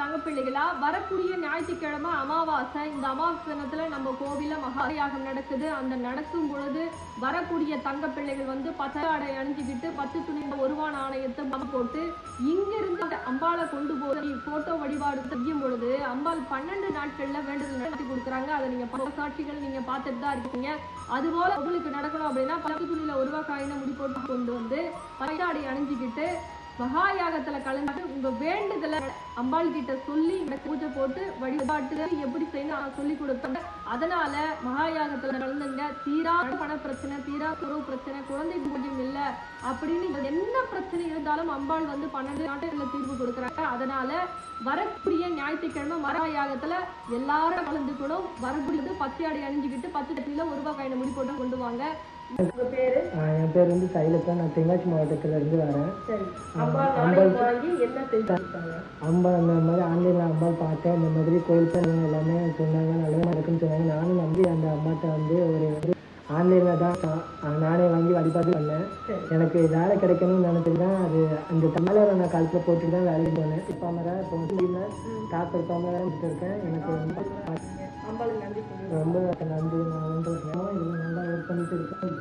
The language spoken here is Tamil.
தங்கப்பிள்ளைகளா? வரக்கூடிய ஞாயிற்றுக்கிழமை அமாவாசை. இந்த அமாவாசை நம்ம கோவில மகாயாகம் நடக்குது. அந்த நடக்கும் பொழுது வரக்கூடிய தங்க பிள்ளைகள் வந்து பச்சை ஆடை அணிஞ்சுக்கிட்டு பத்து துணி ஒருவான ஆணையத்தை பணம் போட்டு இங்கிருந்து அந்த அம்பாளை கொண்டு போய் போட்டோ வழிபாடு செய்யும் பொழுது அம்பாள் பன்னெண்டு நாட்கள்ல வேண்டுதல் நடத்தி கொடுக்குறாங்க. அதை நீங்க பல சாட்சிகள் நீங்க பார்த்துட்டு தான் இருக்கீங்க. அதுபோல உங்களுக்கு நடக்கணும் அப்படின்னா பத்து துணியில ஒருவா காயினை முடி போட்டு கொண்டு வந்து பத்தாடை ஆடை அணிஞ்சுக்கிட்டு மகாயாகத்துல கலந்து உங்க வேண்டுதலை அம்பாள் கிட்ட சொல்லி இந்த பூஜை போட்டு வழிபாட்டு எப்படி செய்யணும் சொல்லி கொடுத்தாங்க. அதனால மகாயாகத்துல கலந்துங்க. தீரா பண பிரச்சனை தீரா துறவு பிரச்சனை குழந்தை பூஜ்யம் இல்ல அப்படின்னு என்ன பிரச்சனை இருந்தாலும் அம்பாள் வந்து பன்னெண்டு நாட்டுகள்ல தீர்வு கொடுக்குறாங்க. அதனால வரக்கூடிய ஞாயிற்றுக்கிழமை மகாயாகத்துல எல்லாரும் கலந்துக்கணும் வரக்கூடியது பச்சையாடை அணிஞ்சுக்கிட்டு பத்து தட்டில ஒரு ரூபாய் கையில முடி போட்டு கொண்டு வாங்க. உங்க பேரு? பேர் வந்து சைலத்தா நான் தென்காசி மாவட்டத்துல இருந்து வரேன். அம்பாள் அந்த மாதிரி ஆன்லைனில் அம்பாள் பார்த்தேன். இந்த மாதிரி கோயில் போய் எல்லாமே சொன்னாங்க. நல்லதாக இருக்குன்னு சொன்னாங்க. நானும் நம்பி அந்த அம்மாட்ட வந்து ஒரு ஆன்லைனில் தான் நானே வாங்கி வழிபாடு பண்ணேன். எனக்கு வேலை கிடைக்கணும்னு நினைச்சிட்டு தான் அது. அந்த தமிழரை நான் காலத்தில் போட்டு தான் வேலைக்கு போனேன். இப்போ மர இப்போ வந்து இப்போ மர இருக்கேன். எனக்கு ரொம்ப ரொம்ப நன்றி. நான் வந்து நல்லா ஒர்க் பண்ணிட்டு இருக்கேன்.